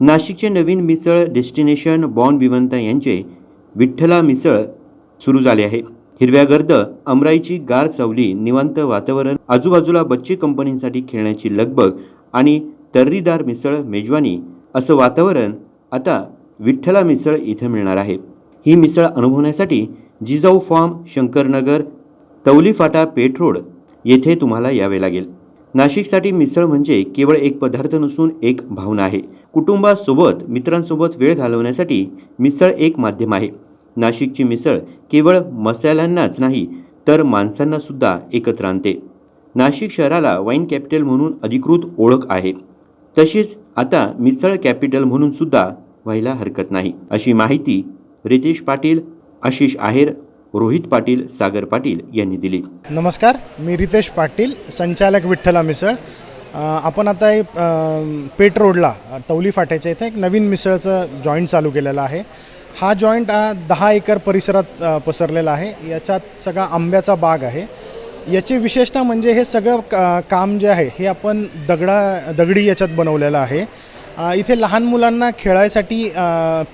नाशिकचे नवीन मिसळ डेस्टिनेशन बॉन विवंता यांचे विठ्ठला मिसळ सुरू झाले आहे. हिरव्या गर्द अमराईची गार सावली निवांत वातावरण आजूबाजूला बच्चे कंपनीसाठी खेळण्याची लगबग आणि तर्रीदार मिसळ मेजवानी असं वातावरण आता विठ्ठला मिसळ इथं मिळणार आहे. ही मिसळ अनुभवण्यासाठी जिजाऊ फार्म शंकरनगर तवली फाटा पेठ रोड येथे तुम्हाला यावे लागेल. नाशिकसाठी मिसळ म्हणजे केवळ एक पदार्थ नसून एक भावना आहे. कुटुंबासोबत मित्रांसोबत वेळ घालवण्यासाठी मिसळ एक माध्यम आहे. नाशिकची मिसळ केवळ मसाल्यांनाच नाही तर माणसांना सुद्धा एकत्र आणते. नाशिक शहराला वाईन कॅपिटल म्हणून अधिकृत ओळख आहे. तशीच आता मिसळ कॅपिटल म्हणून सुद्धा व्हायला हरकत नाही. अशी माहिती रितेश पाटील आशिष आहेर रोहित पाटील सागर पाटील यांनी दिली. नमस्कार मी रितेश पाटील संचालक विठ्ठला मिसळ. आपण आता हे, पेट रोडला तौली तवली फाट्याच्या इथे एक नवीन मिसळचं जॉईंट चालू केलेलं आहे. हा जॉईंट हा दहा एकर परिसरात पसरलेला आहे. याच्यात सगळा आंब्याचा बाग आहे. याची विशेषता म्हणजे हे सगळं का काम जे आहे हे आपण दगडा दगडी याच्यात बनवलेलं आहे. इथे लहान मुलांना खेळायसाठी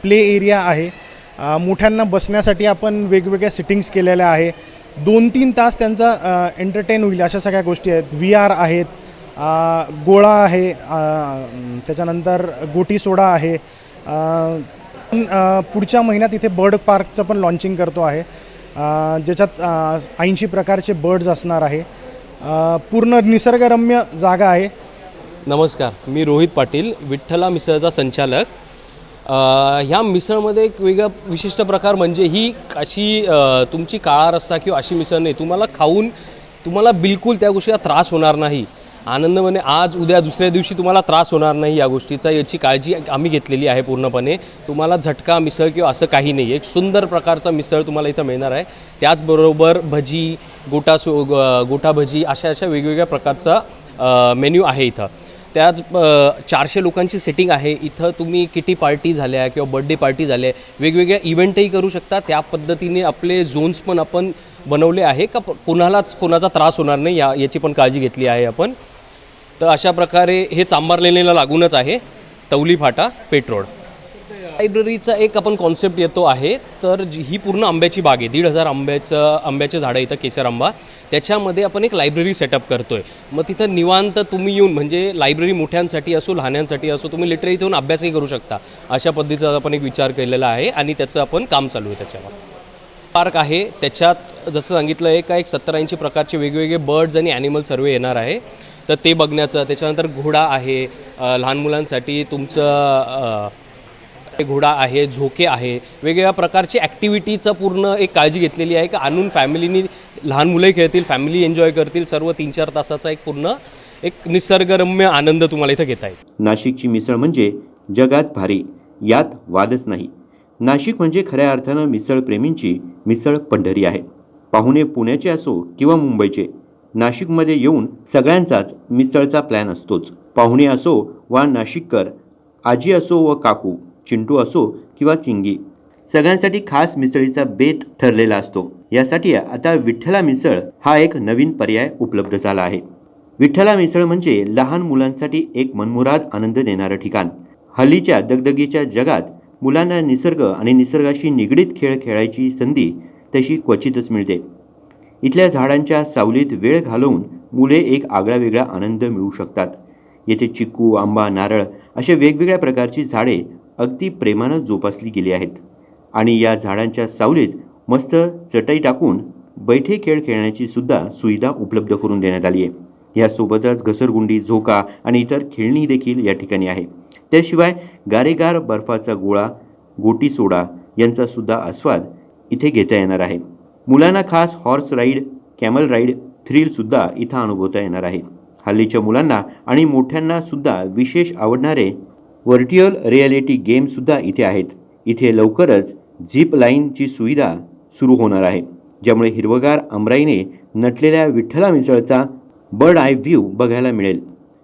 प्ले एरिया आहे. मोठ्यांना बसण्यासाठी आपण वेगवेगळ्या सिटिंग्स केलेल्या आहे. दोन तीन तास त्यांचा एंटरटेन होईल अशा सगळ्या गोष्टी आहेत. व्ही आर आहेत. गोळा आहे त्याच्यानंतर गोटी सोडा आहे. पुढच्या महिन्यात इथे बर्ड पार्कचं पण लॉन्चिंग करतो आहे. ज्याच्यात ऐंशी प्रकारचे बर्ड्स असणार आहे. पूर्ण निसर्गरम्य जागा आहे. नमस्कार मी रोहित पाटील विठ्ठला मिसळचा संचालक. ह्या मिसळमध्ये एक वेगळा विशिष्ट प्रकार म्हणजे ही अशी तुमची काळा रस्सा किंवा अशी मिसळ नाही. तुम्हाला खाऊन तुम्हाला बिलकुल त्या गोष्टीचा त्रास होणार नाही. आनंदपणे आज उद्या दुसऱ्या दिवशी तुम्हाला त्रास होणार नाही या गोष्टीचा. याची काळजी आम्ही घेतलेली आहे पूर्णपणे. तुम्हाला झटका मिसळ किंवा असं काही नाही. एक सुंदर प्रकारचा मिसळ तुम्हाला इथं मिळणार आहे. त्याचबरोबर भजी गोटा सो गोटा भजी अशा अशा वेगवेगळ्या प्रकारचा मेन्यू आहे इथं. त्याच चारशे लोकांची सेटिंग आहे. इथं तुम्ही किटी पार्टी झाल्या किंवा बड्डे पार्टी झाल्या वेगवेगळ्या इव्हेंटही करू शकता. त्या पद्धतीने आपले झोन्स पण आपण बनवले आहे का? कोणालाच कोणाचा त्रास होणार नाही या याची पण काळजी घेतली आहे आपण. तर अशा प्रकारे हे चांबार लेणीला लागूनच आहे तवली फाटा पेट्रोड लायब्ररीचा एक आपण कॉन्सेप्ट येतो आहे तर जी ही पूर्ण आंब्याची बाग आहे. दीड हजार आंब्याचं आंब्याचे झाडं इथं केसर आंबा. त्याच्यामध्ये आपण एक लायब्ररी सेटअप करतोय. मग तिथं निवांत तुम्ही येऊन म्हणजे लायब्ररी मोठ्यांसाठी असो लहान्यांसाठी असो तुम्ही लिटरली इथे येऊन अभ्यासही करू शकता. अशा पद्धतीचा आपण एक विचार केलेला आहे आणि त्याचं आपण काम चालू आहे त्याच्यावर. पार्क आहे. त्याच्यात जसं सांगितलं आहे का एक सत्तर ऐंशी प्रकारचे वेगवेगळे बर्ड्स आणि ॲनिमल सर्वे येणार आहे. तर ते बघण्याचं त्याच्यानंतर घोडा आहे लहान मुलांसाठी तुमचं घोडा आहे झोके आहे वेगवेगळ्या प्रकारची ॲक्टिव्हिटीचं पूर्ण एक काळजी घेतलेली आहे का आणून फॅमिलीनी लहान मुलंही खेळतील फॅमिली एन्जॉय करतील सर्व तीन चार तासाचा एक पूर्ण एक निसर्गरम्य आनंद तुम्हाला इथं घेता येईल. नाशिकची मिसळ म्हणजे जगात भारी यात वादच नाही. नाशिक म्हणजे खऱ्या अर्थानं मिसळप्रेमींची मिसळ पंढरी आहे. पाहुणे पुण्याचे असो किंवा मुंबईचे नाशिकमध्ये येऊन सगळ्यांचाच मिसळचा प्लॅन असतोच. पाहुणे असो वा नाशिककर आजी असो व काकू चिंटू असो किंवा चिंगी सगळ्यांसाठी खास मिसळीचा बेत ठरलेला असतो. यासाठी आता विठ्ठला मिसळ हा एक नवीन पर्याय उपलब्ध झाला आहे. विठ्ठला मिसळ म्हणजे लहान मुलांसाठी एक मनमुराद आनंद देणारं ठिकाण. हल्लीच्या दगदगीच्या जगात मुलांना निसर्ग आणि निसर्गाशी निगडीत खेळ खेळायची संधी तशी क्वचितच मिळते. इथल्या झाडांच्या सावलीत वेळ घालवून मुले एक आगळावेगळा आनंद मिळू शकतात. येथे चिक्कू आंबा नारळ अशा वेगवेगळ्या प्रकारची झाडे अगदी प्रेमानं जोपासली गेली आहेत. आणि या झाडांच्या सावलीत मस्त चटई टाकून बैठे खेळ खेळण्याची सुद्धा सुविधा उपलब्ध करून देण्यात आली आहे. यासोबतच घसरगुंडी झोका आणि इतर खेळणी देखील या ठिकाणी आहे. त्याशिवाय गारेगार बर्फाचा गोळा गोटी सोडा यांचा सुद्धा आस्वाद इथे घेता येणार आहे. मुलांना खास हॉर्स राईड कॅमल राईड थ्रिलसुद्धा इथं अनुभवता येणार आहे. हल्लीच्या मुलांना आणि मोठ्यांनासुद्धा विशेष आवडणारे व्हर्च्युअल रिॲलिटी गेमसुद्धा इथे आहेत. इथे लवकरच झिप लाईनची सुविधा सुरू होणार आहे. ज्यामुळे हिरवगार अमराईने नटलेल्या विठ्ठला मिसळचा बर्ड आय व्ह्यू बघायला मिळेल.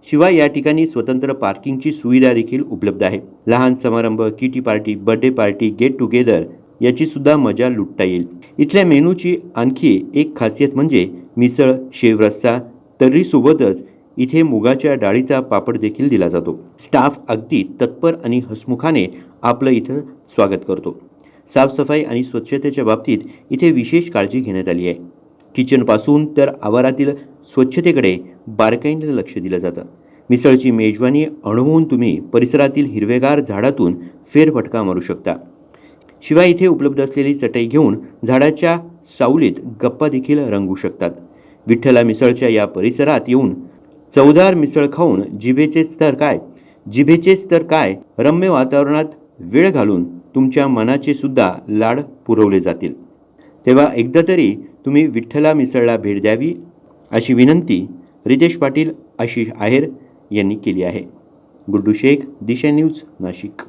शिवाय या ठिकाणी स्वतंत्र पार्किंगची सुविधा देखील उपलब्ध आहे. लहान समारंभ kitty party birthday party get together याची सुद्धा मजा लुटता येईल. इथल्या मेनूची आणखी एक खासियत म्हणजे मिसळ शेवरस्सा तर्रीसोबतच इथे मुगाच्या डाळीचा पापड देखील दिला जातो. स्टाफ अगदी तत्पर आणि हसमुखाने आपलं इथं स्वागत करतो. साफसफाई आणि स्वच्छतेच्या बाबतीत इथे विशेष काळजी घेण्यात आली आहे. किचनपासून तर आवारातील स्वच्छतेकडे बारकाईने लक्ष दिलं जातं. मिसळची मेजवानी अणवून तुम्ही परिसरातील हिरवेगार झाडातून फेरफटका मारू शकता. शिवाय इथे उपलब्ध असलेली चटई घेऊन झाडाच्या सावलीत गप्पा देखील रंगू शकतात. विठ्ठला मिसळच्या या परिसरात येऊन चवदार मिसळ खाऊन जिभेचेच तर काय? जिभेचेच तर काय? रम्य वातावरणात वेळ घालून तुमच्या मनाचे सुद्धा लाड पुरवले जातील. तेव्हा एकदा तरी तुम्ही विठ्ठला मिसळला भेट द्यावी अशी विनंती रितेश पाटील आशिष आहेर यांनी केली आहे. गुड्डू शेख दिशा न्यूज नाशिक.